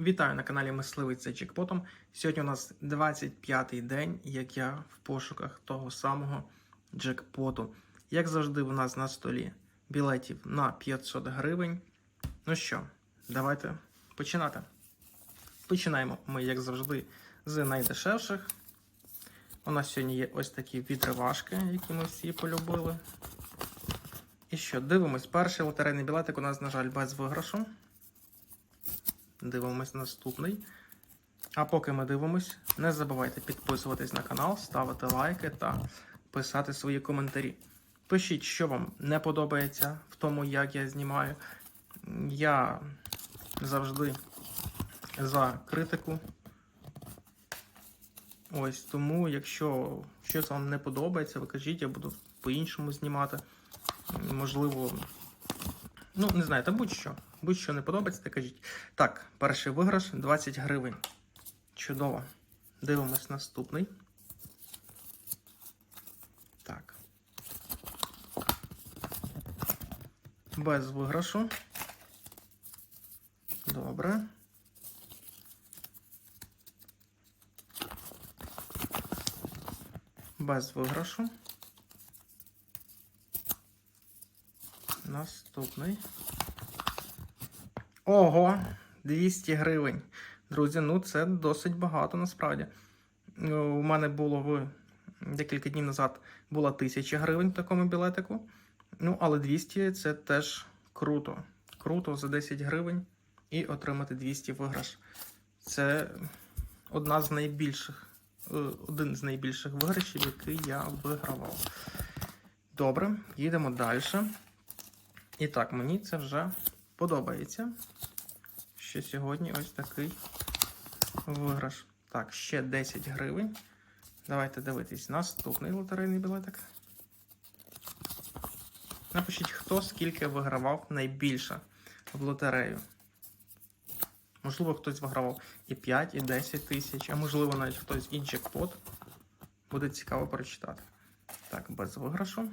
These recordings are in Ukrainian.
Вітаю на каналі Мисливець за Джекпотом. Сьогодні у нас 25-й день, як я в пошуках того самого джекпоту. Як завжди, у нас на столі білетів на 500 гривень. Ну що, давайте починати. Починаємо ми, як завжди, з найдешевших. У нас сьогодні є ось такі відривашки, які ми всі полюбили. І що, дивимось, перший лотерейний білетик у нас, на жаль, без виграшу. Дивимось наступний. А поки ми дивимось, не забувайте підписуватись на канал, ставити лайки та писати свої коментарі. Пишіть, що вам не подобається в тому, як я знімаю. Я завжди за критику. Ось тому, якщо щось вам не подобається, ви кажіть, я буду по-іншому знімати. Можливо, ну, не знаю, та будь-що. Будь-що не подобається, то кажіть. Так, перший виграш 20 гривень. Чудово. Дивимось наступний. Так. Без виграшу. Добре. Без виграшу. Наступний. Ого, 200 гривень. Друзі, ну це досить багато насправді. Ну, У мене було в декілька днів назад була 1000 гривень в такому білетику. Ну, але 200 це теж круто. Круто за 10 гривень і отримати 200 виграш. Це одна з найбільших, е, один з найбільших виграшів, який я вигравав. Добре, їдемо далі. І так, мені це вже подобається. Що сьогодні ось такий виграш. Так, ще 10 гривень. Давайте дивитись наступний лотерейний білетик. Напишіть, хто скільки вигравав найбільше в лотерею. Можливо, хтось вигравав і 5, і 10 тисяч, а можливо, навіть хтось інший код. Буде цікаво прочитати. Так, без виграшу.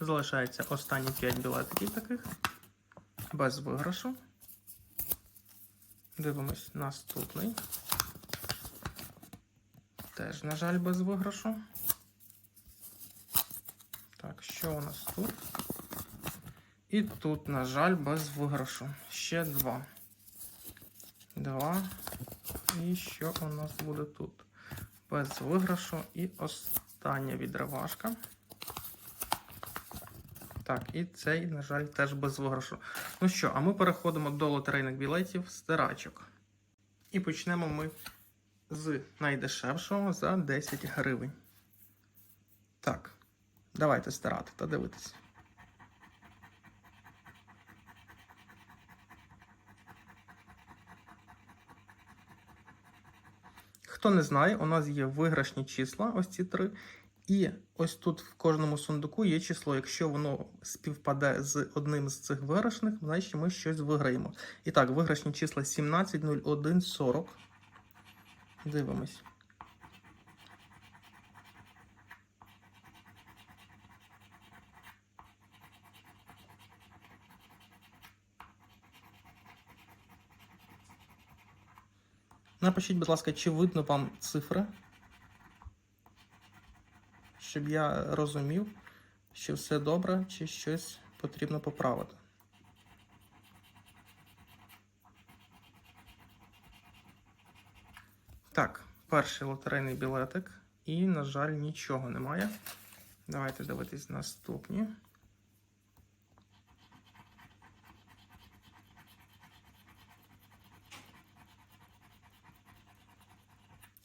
Залишається останні 5 білетиків таких. Без виграшу. Дивимось наступний. Теж, на жаль, без виграшу. Так, що у нас тут? І тут, на жаль, без виграшу. Ще два. Два. І що у нас буде тут? Без виграшу. І остання відривашка. Так, і цей, на жаль, теж без виграшу. Ну що, а ми переходимо до лотерейних білетів стирачок. І почнемо ми з найдешевшого за 10 гривень. Так, давайте стирати та дивитися. Хто не знає, у нас є виграшні числа, ось ці три. І ось тут в кожному сундуку є число. Якщо воно співпаде з одним з цих виграшних, значить ми щось виграємо. І так, виграшні числа 17, 01, 40. Дивимось. Напишіть, будь ласка, чи видно вам цифри? Щоб я розумів, що все добре, чи щось потрібно поправити. Так, перший лотерейний білетик. І, на жаль, нічого немає. Давайте дивитись наступні.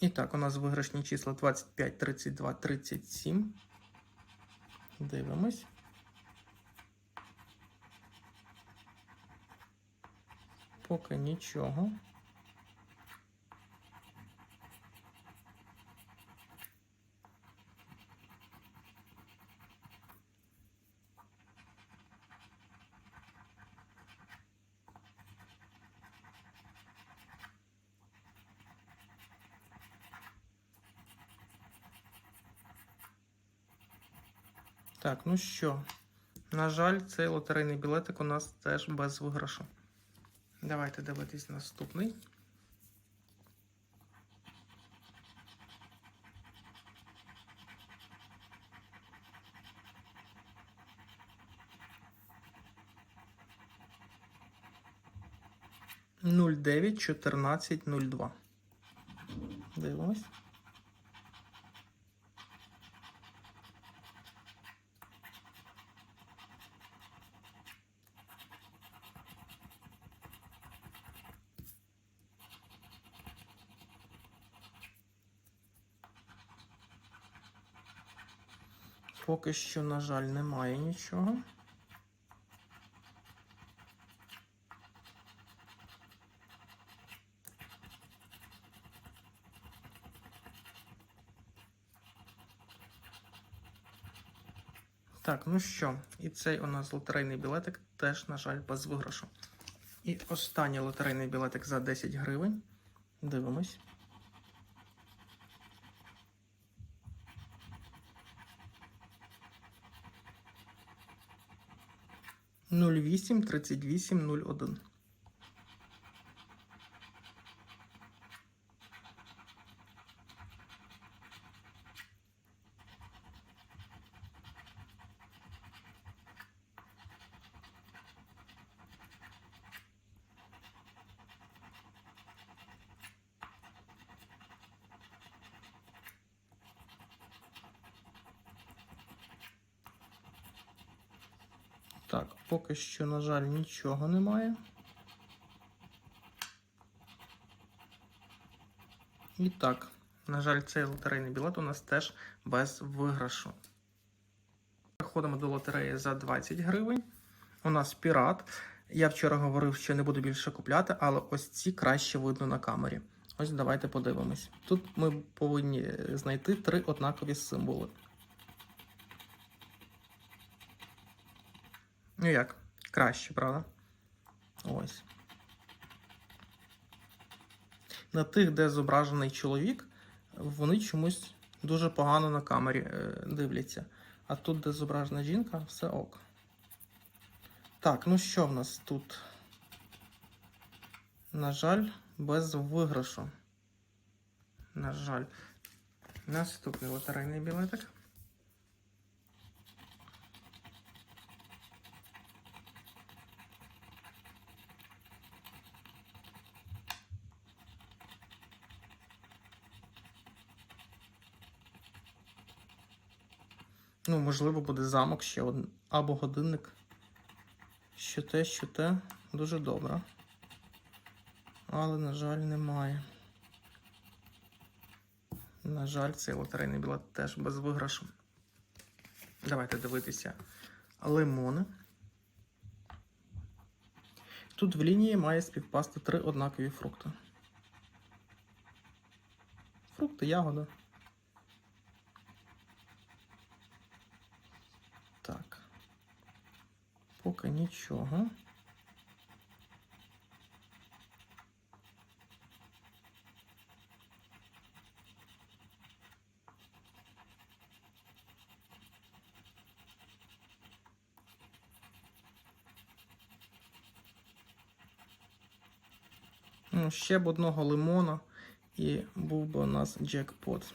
І так, у нас виграшні числа 25, 32, 37. Дивимось. Поки нічого. Так, ну що, на жаль, цей лотерейний білетик у нас теж без виграшу. Давайте дивитись наступний. Нуль дев'ять чотирнадцять нуль два. Дивимось. Поки що, на жаль, немає нічого. Так, ну що, і цей у нас лотерейний білетик теж, на жаль, без виграшу. І останній лотерейний білетик за 10 гривень. Дивимось. 08 38 01. Так, поки що, на жаль, нічого немає. І так, на жаль, цей лотерейний білет у нас теж без виграшу. Переходимо до лотереї за 20 гривень. У нас пірат. Я вчора говорив, що не буду більше купляти, але ось ці краще видно на камері. Ось давайте подивимось. Тут ми повинні знайти три однакові символи. Ну як? Краще, правда? Ось. На тих, де зображений чоловік, вони чомусь дуже погано на камері е, дивляться. А тут, де зображена жінка, все ок. Так, ну що в нас тут? На жаль, без виграшу. На жаль. Наступний лотерейний білетик. Ну, можливо, буде замок ще один. Або годинник. Що те, що те. Дуже добре. Але, на жаль, немає. На жаль, цей лотерейний білет теж без виграшу. Давайте дивитися лимони. Тут в лінії має співпасти три однакові фрукти. Фрукти, ягода. Так. Поки нічого. Ну, ще б одного лимона і був би у нас джекпот.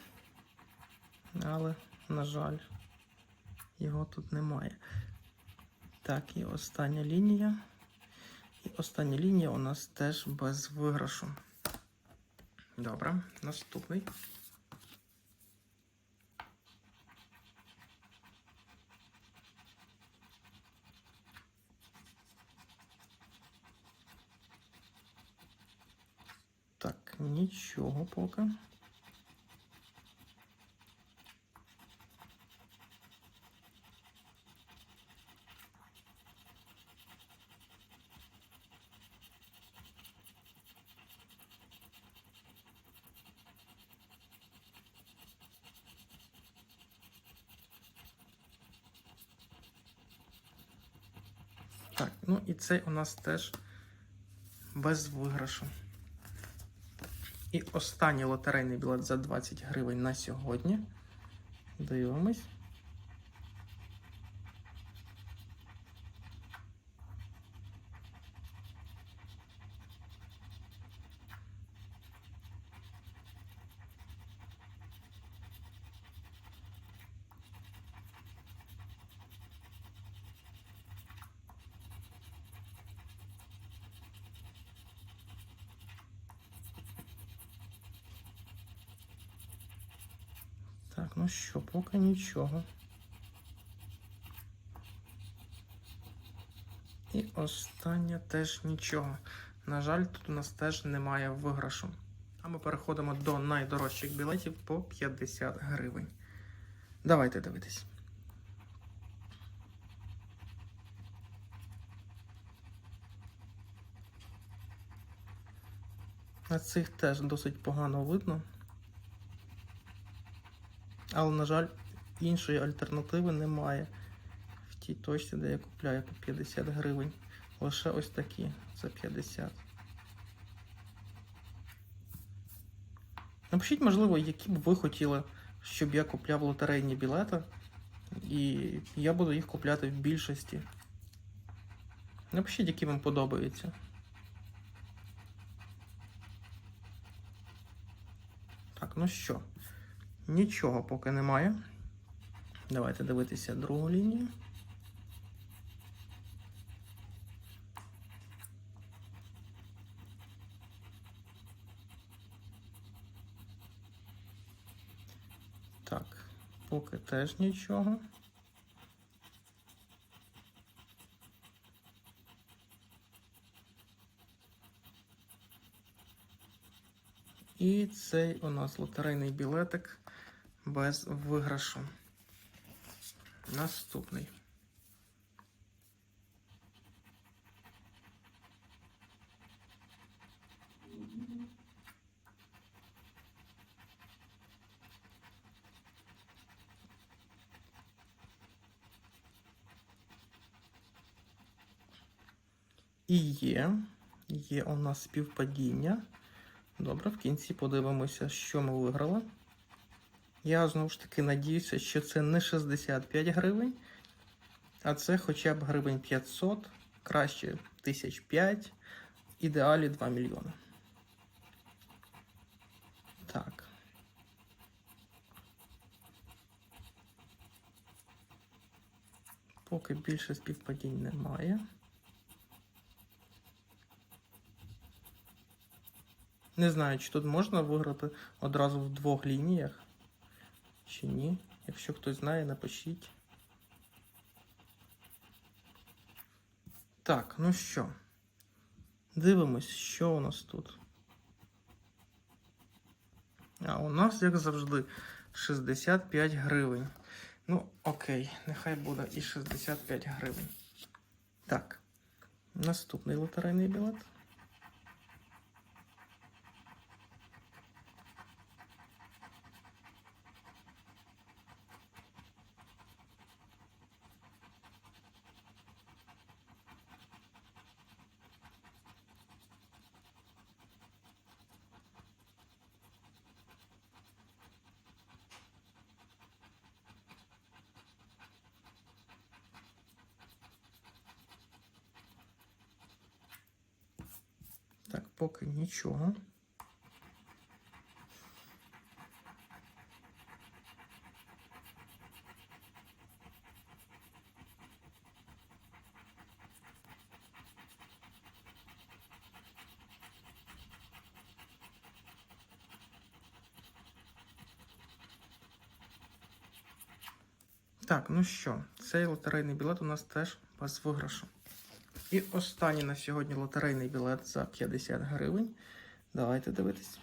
Але, на жаль, його тут немає. Так, і остання лінія. І остання лінія у нас теж без виграшу. Добре, наступний. Так, нічого поки. Так, ну і цей у нас теж без виграшу. І останній лотерейний білет за 20 гривень на сьогодні. Дивимось. Так, ну що, поки нічого. І останнє теж нічого. На жаль, тут у нас теж немає виграшу. А ми переходимо до найдорожчих білетів по 50 гривень. Давайте дивитись. На цих теж досить погано видно. Але, на жаль, іншої альтернативи немає в тій точці, де я купляю по 50 гривень. Лише ось такі за 50. Напишіть, можливо, які б ви хотіли, щоб я купляв лотерейні білети. І я буду їх купляти в більшості. Напишіть, які вам подобаються. Так, ну що, нічого поки немає. Давайте дивитися другу лінію. Так, поки теж нічого. І цей у нас лотерейний білетик без виграшу. Наступний. І є, є у нас співпадіння. Добре, в кінці подивимося, що ми виграли. Я знову ж таки надіюся, що це не 65 гривень, а це хоча б гривень 500, краще 1005, в ідеалі 2 мільйони. Так. Поки більше співпадінь немає. Не знаю, чи тут можна виграти одразу в двох лініях, чи ні. Якщо хтось знає, напишіть. Так, ну що, дивимось, що у нас тут. А у нас, як завжди, 65 гривень. Ну, окей, нехай буде і 65 гривень. Так, наступний лотерейний білет. Так, поки нічого. Так, ну що, цей лотерейний білет у нас теж без виграшу. І останній на сьогодні лотерейний білет за 50 гривень. Давайте дивитись.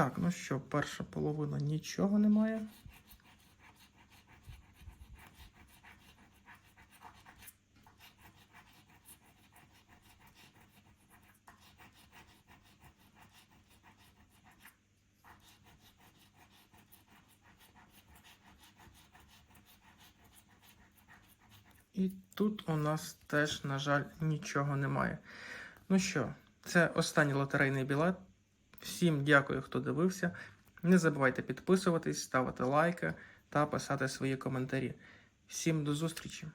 Так, ну що, перша половина нічого немає. І тут у нас теж, на жаль, нічого немає. Ну що, це останній лотерейний білет. Всім дякую, хто дивився. Не забувайте підписуватись, ставити лайки та писати свої коментарі. Всім до зустрічі!